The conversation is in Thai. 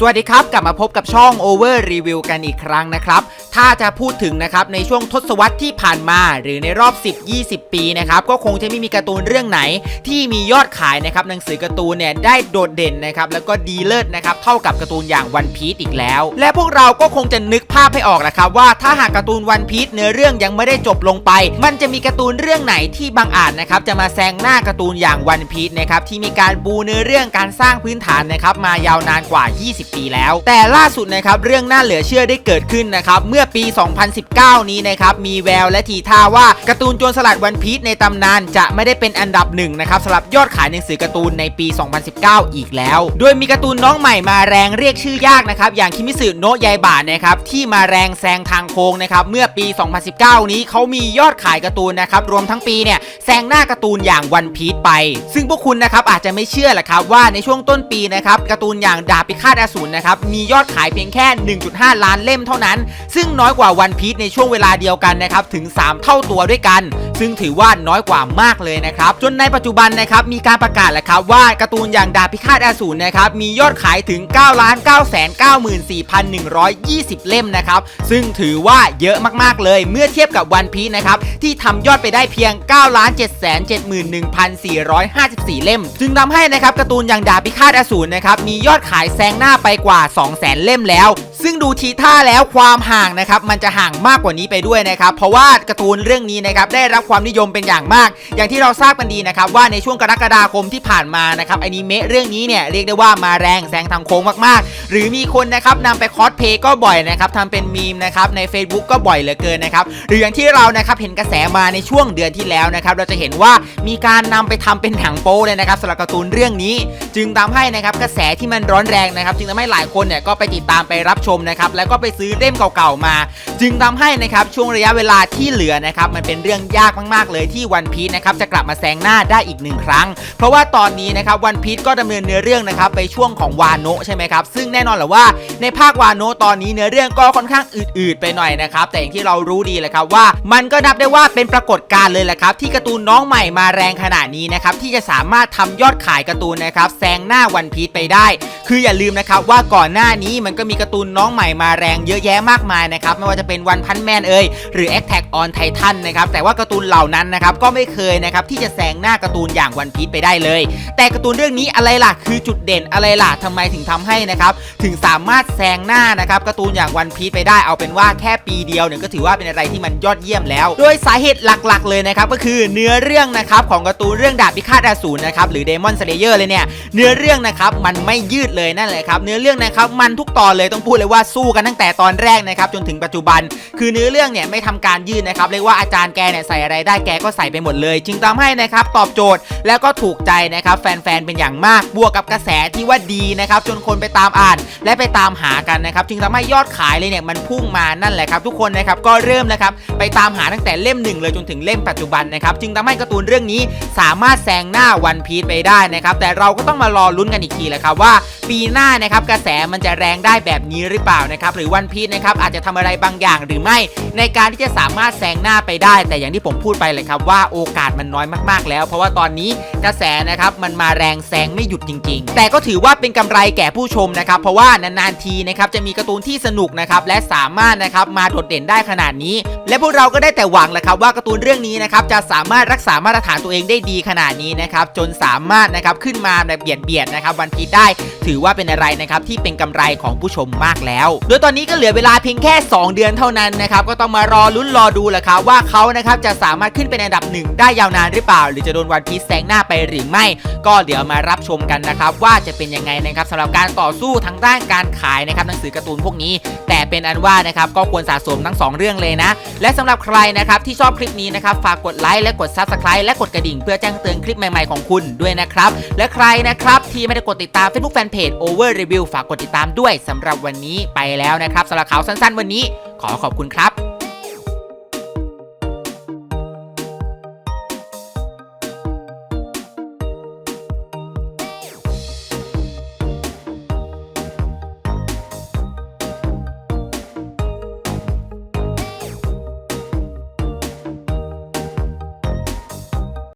สวัสดีครับ กลับมาพบกับช่อง Over Review กันอีกครั้งนะครับ ถ้าจะพูดถึงนะครับในช่วงทศวรรษที่ผ่านมา หรือในรอบ 10-20 ปีนะครับก็คงจะไม่มีการ์ตูนเรื่องไหน ที่มียอดขายนะครับหนังสือการ์ตูนเนี่ยได้โดดเด่นนะครับแล้วก็ดีเลิศนะครับเท่ากับการ์ตูนอย่างวันพี e อีกแล้ว และพวกเราก็คงจะนึกภาพให้ออกแหละครับว่าถ้าหากการ์ตูนวันพี e เนื้อเรื่องยังไม่ได้จบลงไป มันจะมีการ์ตูนเรื่องไหนที่บางอาจนะครับจะมาแซงหน้าการ์ตูนอย่างวันพี e นะครับที่มีการบูเนื้อเรื่องการสร้างพื้นฐานนะครับมายาวนานกว่า 20ปีแล้ว แต่ล่าสุดนะครับเรื่องน่าเหลือเชื่อได้เกิดขึ้นนะครับเมื่อปี 2019 นี้นะครับมีแววและทีท่าว่าการ์ตูนโจรสลัดวันพี e ในตำนานจะไม่ได้เป็นอันดับหนึ่งนะครับสำหรับยอดขายหนังสือการ์ตูนในปี 2019 อีกแล้ว โดยมีการ์ตูนน้องใหม่มาแรงเรียกชื่อยากนะครับอย่างคิมิสึโนะยายบะนะครับที่มาแรงแซงทางโค้งนะครับเมื่อปี 2019 นี้เขามียอดขายการ์ตูนนะครับรวมทั้งปีเนี่ยแซงหน้าการ์ตูนอย่างวันพี e ไป ซึ่งพวกคุณนะครับอาจจะไม่เชื่อแหละครับว่าในช่วงต้นปีนะครับการ์ตูนอย่างดาบพิฆาตอสูรนะครับ มียอดขายเพียงแค่ 1.5 ล้านเล่มเท่านั้น ซึ่งน้อยกว่าวันพีชในช่วงเวลาเดียวกันนะครับ ถึง 3 เท่าตัวด้วยกัน ซึ่งถือว่าน้อยกว่ามากเลยนะครับ จนในปัจจุบันนะครับมีการประกาศแล้วครับว่าการ์ตูนอย่างดาบพิฆาตอสูรนะครับมียอดขายถึง 9 9 9 4 120 เล่มนะครับ ซึ่งถือว่าเยอะมากๆเลยเมื่อเทียบกับวันพีนะครับที่ทำยอดไปได้เพียง 9 7 7 1 454 เล่ม จึงทำให้นะครับการ์ตูนอย่างดาบพิฆาตอสูรนะครับมียอดขายแซงหน้าไปกว่า 200,000 เล่มแล้วซึ่งดูทีท่าแล้วความห่างนะครับมันจะห่างมากกว่านี้ไปด้วยนะครับ เพราะว่าการ์ตูนเรื่องนี้นะครับได้รับความนิยมเป็นอย่างมาก อย่างที่เราทราบกันดีนะครับว่าในช่วงกรกฎาคมที่ผ่านมานะครับอนิเมะเรื่องนี้เนี่ยเรียกได้ว่ามาแรงแซงทางโค้งมากๆ หรือมีคนนะครับนำไปคอสเพย์ก็บ่อยนะครับทำเป็นมีมนะครับใน Facebook ก็บ่อยเหลือเกินนะครับหรืออย่างที่เรานะครับเห็นกระแสมาในช่วงเดือนที่แล้วนะครับเราจะเห็นว่ามีการนำไปทำเป็นหนังโป๊เลยนะครับสำหรับการ์ตูนเรื่องนี้ จึงทำให้นะครับกระแสที่มันร้อนแรงนะครับจึงทำให้หลายคนเนี่ยก็ไปติดตามไปรับชมนะครับแล้วก็ไปซื้อเล่มเก่าๆมา จึงทำให้นะครับช่วงระยะเวลาที่เหลือนะครับมันเป็นเรื่องยากมากๆ เลยที่วันพีชนะครับจะกลับมาแซงหน้าได้อีกหนึ่งครั้ง เพราะว่าตอนนี้นะครับวันพีชก็ดำเนินเนื้อเรื่องนะครับไปช่วงของวานโนะใช่ไหมครับซึ่งแน่นอนแหละว่าในภาควานโนะตอนนี้เนื้อเรื่องก็ค่อนข้างอืดๆไปหน่อยนะครับแต่อย่างที่เรารู้ดีเลยครับว่า มันก็นับได้ว่าเป็นปรากฏการณ์เลยแหละครับที่การ์ตูนน้องใหม่มาแรงขนาดนี้นะครับที่จะสามารถทำยอดขายการ์ตูนนะครับแซงหน้าวันพีชไปได้ คืออย่าลืมนะครับว่าก่อนหน้านี้มันก็มีการ์ตูนน้องใหม่มาแรงเยอะแยะมากมายนะครับไม่ว่าจะเป็นวันพันแมนเอ่ยหรือ Attack on Titan นะครับแต่ว่าการ์ตูนเหล่านั้นนะครับก็ไม่เคยนะครับที่จะแซงหน้าการ์ตูนอย่างวันพีชไปได้เลย แต่การ์ตูนเรื่องนี้อะไรล่ะคือจุดเด่นอะไรล่ะทำไมถึงทำให้นะครับถึงสามารถแซงหน้านะครับการ์ตูนอย่างวันพีชไปได้เอาเป็นว่าแค่ปีเดียวเนี่ยก็ถือว่าเป็นอะไรที่มันยอดเยี่ยมแล้ว โดยสาเหตุหลักๆ เลยนะครับก็คือเนื้อเรื่องนะครับของการ์ตูนเรื่องดาบพิฆาตอสูรนะครับหรือ Demon Slayer เลยเนี่ยเนื้อเรื่องนะครับมันไม่ยืดเลยนั่นแหละครับเนื้อเรื่องนะครับมันทุกตอนเลยต้องพูดเลยว่าสู้กันตั้งแต่ตอนแรกนะครับจนถึงปัจจุบัน คือเนื้อเรื่องเนี่ยไม่ทำการยืดนะครับเรียกว่าอาจารย์แกเนี่ยใส่อะไรได้แกก็ใส่ไปหมดเลย จึงทำให้นะครับตอบโจทย์แล้วก็ถูกใจนะครับแฟนๆเป็นอย่างมากบวกกับกระแสที่ว่าดีนะครับจนคนไปตามอ่าน และไปตามหากันนะครับจึงทำให้ยอดขายเลยเนี่ยมันพุ่งมานั่นแหละครับทุกคนนะครับก็เริ่มนะครับไปตามหาตั้งแต่เล่มหนึ่งเลยจนถึงเล่มปัจจุบันนะครับจึงทำให้การ์ตูนเรื่องนี้สามารถแซงหน้าวันพีชไปได้นะครับแต่เราก็ต้องมารอลุ้นกันอีกทีแหละครับว่า ปีหน้านะครับกระแสมันจะแรงได้แบบนี้หรือเปล่านะครับหรือวันพีชนะครับอาจจะทำอะไรบางอย่างหรือไม่ ในการที่จะสามารถแซงหน้าไปได้ แต่อย่างที่ผมพูดไปเลยครับว่าโอกาสมันน้อยมากๆแล้ว เพราะว่าตอนนี้กระแสนะครับมันมาแรงแซงไม่หยุดจริง ๆ แต่ก็ถือว่าเป็นกำไรแก่ผู้ชมนะครับเพราะว่านานๆทีนะครับจะมีการ์ตูนที่สนุกนะครับและสามารถนะครับมาโดดเด่นได้ขนาดนี้ และพวกเราก็ได้แต่หวังแหละครับว่าการ์ตูนเรื่องนี้นะครับจะสามารถรักษามาตรฐานตัวเองได้ดีขนาดนี้นะครับจนสามารถนะครับขึ้นมาแบบเบียดเบียดนะครับวันพีชได้ถือว่าเป็นอะไรนะครับที่เป็นกำไรของผู้ชมมากแล้ว โดยตอนนี้ก็เหลือเวลาเพียงแค่ 2 เดือนเท่านั้นนะครับก็ต้องมารอลุ้นรอดูแหละครับว่าเขานะครับจะสามารถขึ้นเป็นอันดับหนึ่งได้ยาวนานหรือเปล่า หรือจะโดนวันพีซแซงหน้าไปหรือไม่ ก็เดี๋ยวมารับชมกันนะครับว่าจะเป็นยังไงนะครับสำหรับการต่อสู้ทางด้านการขายนะครับหนังสือการ์ตูนพวกนี้ แต่เป็นอันว่านะครับก็ควรสะสมทั้ง 2 เรื่องเลยนะ และสำหรับใครนะครับที่ชอบคลิปนี้นะครับฝากกดไลค์และกด Subscribe และกดกระดิ่ง เพื่อแจ้งเตือนคลิปใหม่ๆของคุณด้วยนะครับและใครนะครับที่ไม่ได้กดติดตาม Facebook Fanpage Over Review ฝากกดติดตามด้วยสำหรับวันนี้ไปแล้วนะครับสำหรับข่าวสั้นๆ วันนี้ ขอขอบคุณครับ